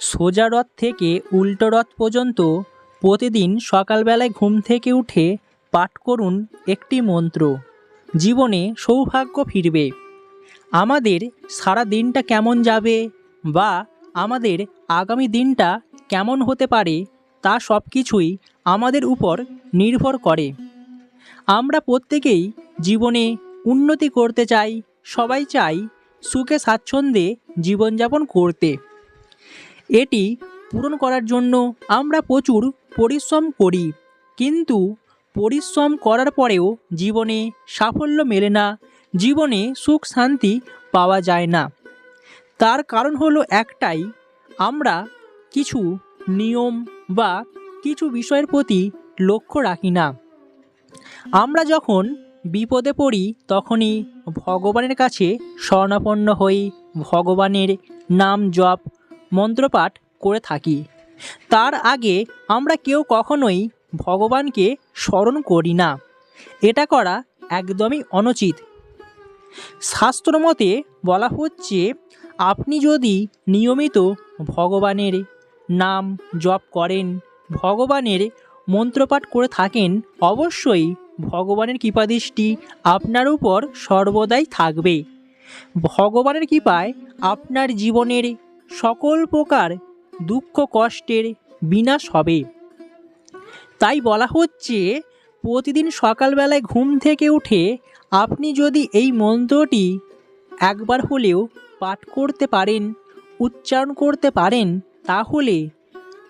সোজা রথ থেকে উল্টো রথ পর্যন্ত প্রতিদিন সকালবেলায় ঘুম থেকে উঠে পাঠ করুন একটি মন্ত্র। জীবনে সৌভাগ্য ফিরবে। আমাদের সারা দিনটা কেমন যাবে বা আমাদের আগামী দিনটা কেমন হতে পারে তা সব কিছুই আমাদের উপর নির্ভর করে। আমরা প্রত্যেকেই জীবনে উন্নতি করতে চাই, সবাই চাই সুখে স্বাচ্ছন্দ্যে জীবনযাপন করতে। এটি পূরণ করার জন্য আমরা প্রচুর পরিশ্রম করি। কিন্তু পরিশ্রম করার পরেও জীবনে সাফল্য মেলে না, জীবনে সুখ শান্তি পাওয়া যায় না। তার কারণ হলো একটাই, আমরা কিছু নিয়ম বা কিছু বিষয়ের প্রতি লক্ষ্য রাখি না। আমরা যখন বিপদে পড়ি, তখনই ভগবানের কাছে স্বর্ণাপন্ন হই, ভগবানের নাম জপ মন্ত্রপাঠ করে থাকি। তার আগে আমরা কেউ কখনোই ভগবানকে স্মরণ করি না। এটা করা একদমই অনুচিত। শাস্ত্রমতে বলা হচ্ছে, আপনি যদি নিয়মিত ভগবানের নাম জপ করেন, ভগবানের মন্ত্রপাঠ করে থাকেন, অবশ্যই ভগবানের কৃপাদৃষ্টি আপনার উপর সর্বদাই থাকবে। ভগবানের কৃপায় আপনার জীবনের সকল প্রকার দুঃখ কষ্টের বিনাশ হবে। তাই বলা হচ্ছে, প্রতিদিন সকালবেলায় ঘুম থেকে উঠে আপনি যদি এই মন্ত্রটি একবার হলেও পাঠ করতে পারেন, উচ্চারণ করতে পারেন, তাহলে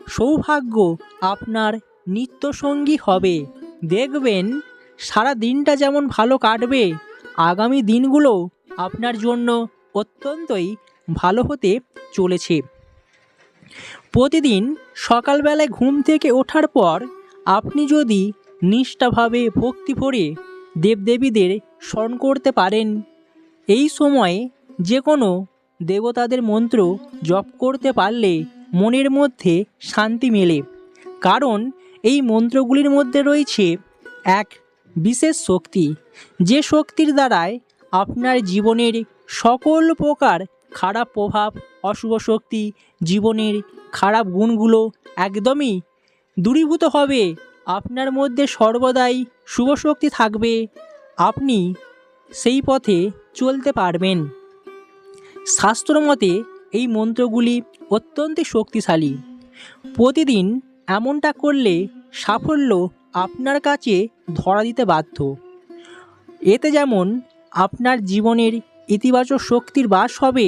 সৌভাগ্য আপনার নিত্যসঙ্গী হবে। দেখবেন, সারা দিনটা যেমন ভালো কাটবে, আগামী দিনগুলো আপনার জন্য অত্যন্তই ভালো হতে চলেছে। প্রতিদিন সকালবেলায় ঘুম থেকে ওঠার পর আপনি যদি নিষ্ঠাভাবে ভক্তি ভরে দেবদেবীদের স্মরণ করতে পারেন, এই সময়ে যে কোনো দেবতাদের মন্ত্র জপ করতে পারলে মনের মধ্যে শান্তি মেলে। কারণ এই মন্ত্রগুলির মধ্যে রয়েছে এক বিশেষ শক্তি, যে শক্তির দ্বারায় আপনার জীবনের সকল প্রকার খারাপ প্রভাব, অশুভ শক্তি, জীবনের খারাপ গুণগুলো একদমই দূরীভূত হবে। আপনার মধ্যে সর্বদাই শুভ শক্তি থাকবে। আপনি সেই পথে চলতে পারবেন। শাস্ত্রমতে এই মন্ত্রগুলি অত্যন্ত শক্তিশালী। প্রতিদিন এমনটা করলে সাফল্য আপনার কাছে ধরা দিতে বাধ্য। এতে যেমন আপনার জীবনের ইতিবাচক শক্তির বাস হবে।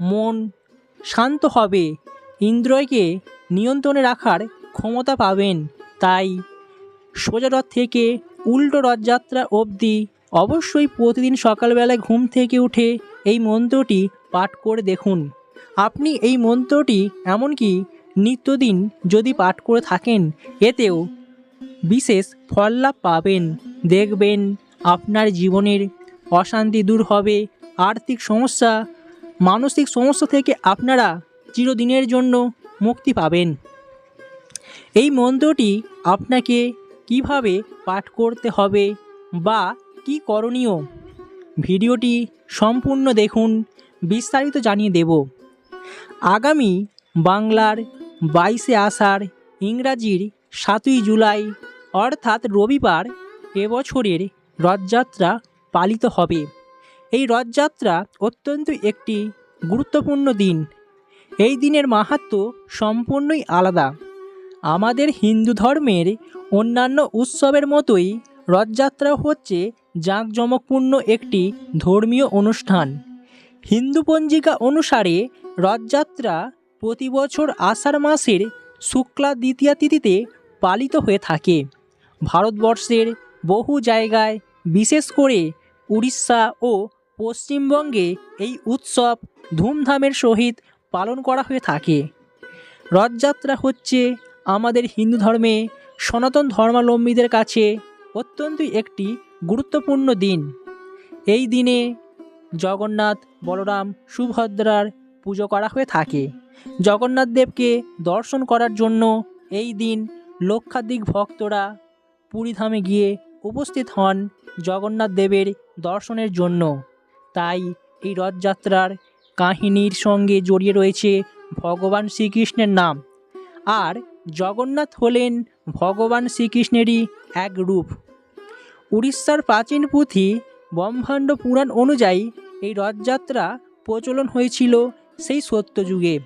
মন শান্ত হবে। ইন্দ্রয়কে নিয়ন্ত্রণে রাখার ক্ষমতা পাবেন। তাই সোজা রথ থেকে উল্টো রথযাত্রা অবধি অবশ্যই প্রতিদিন সকালবেলায় ঘুম থেকে উঠে এই মন্ত্রটি পাঠ করে দেখুন। আপনি এই মন্ত্রটি এমনকি নিত্যদিন যদি পাঠ করে থাকেন, এতেও বিশেষ ফল লাভ পাবেন। দেখবেন আপনার জীবনের অশান্তি দূর হবে আর্থিক সমস্যা, মানসিক সমস্যা থেকে আপনারা চিরদিনের জন্য মুক্তি পাবেন। এই মন্ত্রটি আপনাকে কীভাবে পাঠ করতে হবে বা কি করণীয়, ভিডিওটি সম্পূর্ণ দেখুন, বিস্তারিত জানিয়ে দেব। আগামী বাংলার বাইশে আষাঢ় ইংরাজির সাতই জুলাই, অর্থাৎ রবিবার এবছরের রথযাত্রা পালিত হবে। এই রথযাত্রা অত্যন্ত একটি গুরুত্বপূর্ণ দিন। এই দিনের মাহাত্ম্য সম্পূর্ণই আলাদা। আমাদের হিন্দু ধর্মের অন্যান্য উৎসবের মতোই রথযাত্রা হচ্ছে জাঁকজমকপূর্ণ একটি ধর্মীয় অনুষ্ঠান। হিন্দু পঞ্জিকা অনুসারে রথযাত্রা প্রতি বছর আষাঢ় মাসের শুক্লা দ্বিতীয়া তিথিতে পালিত হয়ে থাকে। ভারতবর্ষের বহু জায়গায়, বিশেষ করে উড়িষ্যা ও পশ্চিমবঙ্গে এই উৎসব ধুমধামের সহিত পালন করা হয়ে থাকে। রথযাত্রা হচ্ছে আমাদের হিন্দু ধর্মে সনাতন ধর্মাবলম্বীদের কাছে অত্যন্ত একটি গুরুত্বপূর্ণ দিন। এই দিনে জগন্নাথ, বলরাম, সুভদ্রার পুজো করা হয়ে থাকে। জগন্নাথ দেবকে দর্শন করার জন্য এই দিন লক্ষাধিক ভক্তরা পুরীধামে গিয়ে উপস্থিত হন জগন্নাথ দেবের দর্শনের জন্য। তাই এই রথযাত্রার কাহিনীর সঙ্গে জড়িয়ে রয়েছে ভগবান শ্রীকৃষ্ণের নাম। আর জগন্নাথ হলেন ভগবান শ্রীকৃষ্ণেরই এক রূপ। উড়িষ্যার প্রাচীন পুঁথি ব্রহ্মাণ্ড পুরাণ অনুযায়ী এই রথযাত্রা প্রচলন হয়েছিল সেই সত্যযুগে।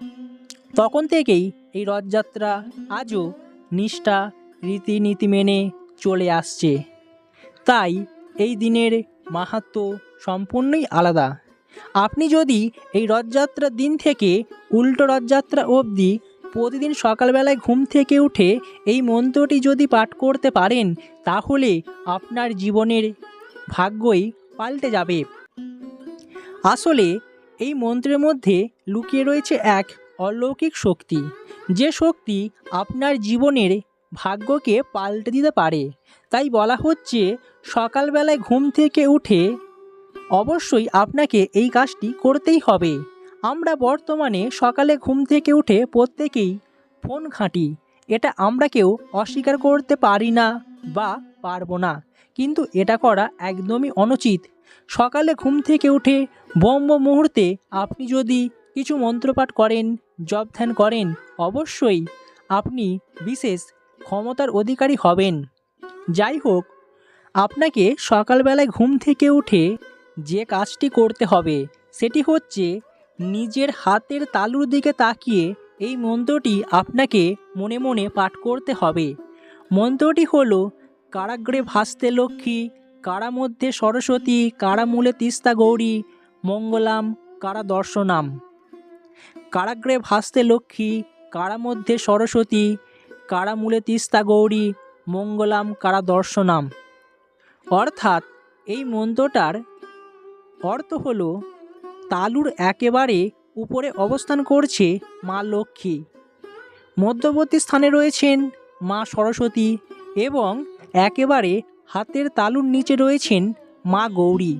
তখন থেকেই এই রথযাত্রা আজও নিষ্ঠা, রীতিনীতি মেনে চলে আসছে। তাই এই দিনের মাহাত্ম্য সম্পূর্ণই আলাদা। আপনি যদি এই রথযাত্রার দিন থেকে উল্টো রথযাত্রা অবধি প্রতিদিন সকালবেলায় ঘুম থেকে উঠে এই মন্ত্রটি যদি পাঠ করতে পারেন, তাহলে আপনার জীবনের ভাগ্যই পাল্টে যাবে। আসলে এই মন্ত্রের মধ্যে লুকিয়ে রয়েছে এক অলৌকিক শক্তি। যে শক্তি আপনার জীবনের ভাগ্যকে পাল্টে দিতে পারে। তাই বলা হচ্ছে, সকালবেলায় ঘুম থেকে উঠে অবশ্যই আপনাকে এই কাজটি করতেই হবে। আমরা বর্তমানে সকালে ঘুম থেকে উঠে প্রত্যেকেই ফোন ঘাঁটি। এটা আমরা কেউ অস্বীকার করতে পারি না বা পারব না। কিন্তু এটা করা একদমই অনুচিত। সকালে ঘুম থেকে উঠে ব্রহ্ম মুহূর্তে আপনি যদি কিছু মন্ত্রপাঠ করেন জপ ধ্যান করেন, অবশ্যই আপনি বিশেষ ক্ষমতার অধিকারী হবেন। যাই হোক, আপনাকে সকালবেলায় ঘুম থেকে উঠে যে কাজটি করতে হবে, সেটি হচ্ছে নিজের হাতের তালুর দিকে তাকিয়ে এই মন্ত্রটি আপনাকে মনে মনে পাঠ করতে হবে। মন্ত্রটি হলো, কারাগ্রে ভাসতে লক্ষ্মী কারা মধ্যে সরস্বতী কারা মূলে তিস্তা গৌরী, মঙ্গলাম কারা দর্শনাম কারাগ্রে ভাসতে লক্ষ্মী কারা মধ্যে সরস্বতী কারা মূলে তিস্তা গৌরী, মঙ্গলাম কারা দর্শনাম অর্থাৎ এই মন্ত্রটার অর্থ হল, তালুর একেবারে উপরে অবস্থান করছে মা লক্ষ্মী। মধ্যবর্তী স্থানে রয়েছেন মা সরস্বতী এবং একেবারে হাতের তালুর নিচে রয়েছেন মা গৌরী।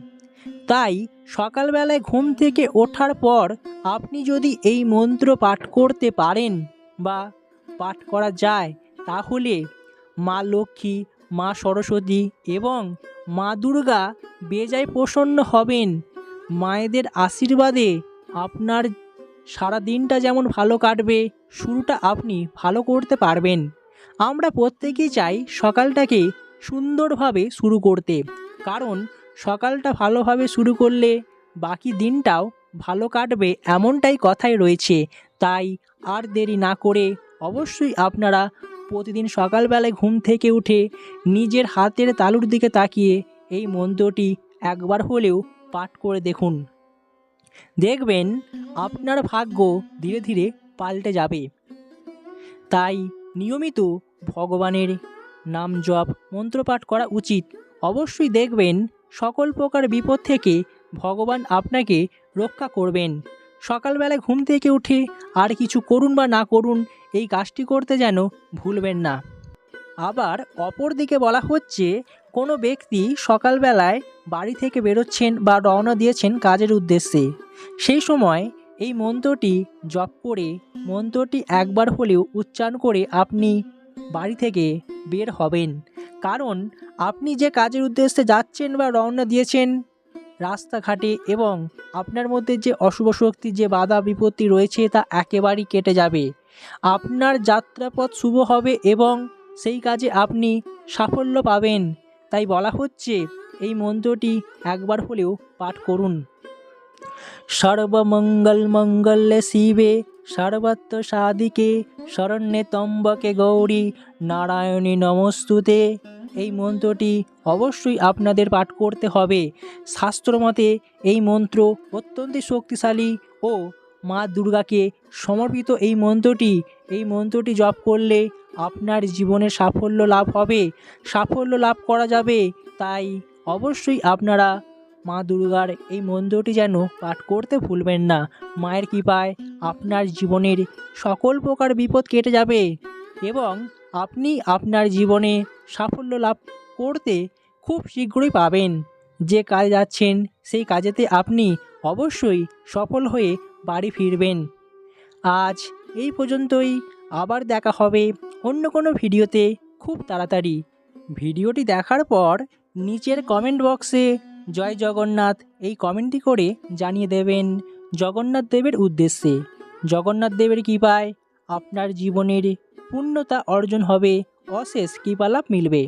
তাই সকালবেলায় ঘুম থেকে ওঠার পর আপনি যদি এই মন্ত্র পাঠ করতে পারেন বা পাঠ করা যায়, তাহলে মা লক্ষ্মী, মা সরস্বতী এবং মা দুর্গা বেজায় প্রসন্ন হবেন। মায়েদের আশীর্বাদে আপনার সারা দিনটা যেমন ভালো কাটবে, শুরুটা আপনি ভালো করতে পারবেন। আমরা প্রত্যেকেই চাই সকালটাকে সুন্দরভাবে শুরু করতে। কারণ সকালটা ভালোভাবে শুরু করলে বাকি দিনটাও ভালো কাটবে এমনটাই কথাই রয়েছে। তাই আর দেরি না করে অবশ্যই আপনারা প্রতিদিন সকালবেলায় ঘুম থেকে উঠে নিজের হাতের তালুর দিকে তাকিয়ে এই মন্ত্রটি একবার হলেও পাঠ করে দেখুন। দেখবেন আপনার ভাগ্য ধীরে ধীরে পাল্টে যাবে। তাই নিয়মিত ভগবানের নাম জপ মন্ত্রপাঠ করা উচিত। অবশ্যই দেখবেন সকল প্রকার বিপদ থেকে ভগবান আপনাকে রক্ষা করবেন। সকালবেলায় ঘুম থেকে উঠে আর কিছু করুন বা না করুন এই কাজটি করতে যেন ভুলবেন না। আবার অপর দিকে বলা হচ্ছে, কোনো ব্যক্তি সকালবেলায় বাড়ি থেকে বেরোচ্ছেন বা রওনা দিয়েছেন কাজের উদ্দেশ্যে। সেই সময় এই মন্ত্রটি জপ করে, মন্ত্রটি একবার হলেও উচ্চারণ করে আপনি বাড়ি থেকে বের হবেন। কারণ আপনি যে কাজের উদ্দেশ্যে যাচ্ছেন বা রওনা দিয়েছেন, রাস্তাঘাটে এবং আপনার মধ্যে যে অশুভ শক্তি, যে বাধা বিপত্তি রয়েছে তা একেবারেই কেটে যাবে। আপনার যাত্রাপথ শুভ হবে এবং সেই কাজে আপনি সাফল্য পাবেন। তাই বলা হচ্ছে, এই মন্ত্রটি একবার হলেও পাঠ করুন। সর্বমঙ্গল মঙ্গলে শিবে, সর্বত্র সাদিকে শরণ্যে তম্বকে গৌরী, নারায়ণী নমস্তুতে। এই মন্ত্রটি অবশ্যই আপনাদের পাঠ করতে হবে। শাস্ত্রমতে এই মন্ত্র অত্যন্ত শক্তিশালী ও মা দুর্গাকে সমর্পিত এই মন্ত্রটি এই মন্ত্রটি জপ করলে আপনার জীবনে সাফল্য লাভ হবে। সাফল্য লাভ করা যাবে, তাই অবশ্যই আপনারা মা দুর্গার এই মন্ত্রটি যেন পাঠ করতে ভুলবেন না। মায়ের কৃপায় আপনার জীবনের সকল প্রকার বিপদ কেটে যাবে এবং আপনি আপনার জীবনে সাফল্য লাভ করতে খুব শীঘ্রই পাবেন। যে কাজে যাচ্ছেন, সেই কাজেতে আপনি অবশ্যই সফল হয়ে বাড়ি ফিরবেন। আজ এই পর্যন্তই। আবার দেখা হবে অন্য কোনো ভিডিওতে খুব তাড়াতাড়ি। ভিডিওটি দেখার পর নিচের কমেন্ট বক্সে জয় জগন্নাথ এই কমেন্টটি করে জানিয়ে দেবেন জগন্নাথ দেবের উদ্দেশ্যে। জগন্নাথ দেবের কৃপায় আপনার জীবনের পূর্ণতা অর্জন হবে, অশেষ কৃপালাভ মিলবে।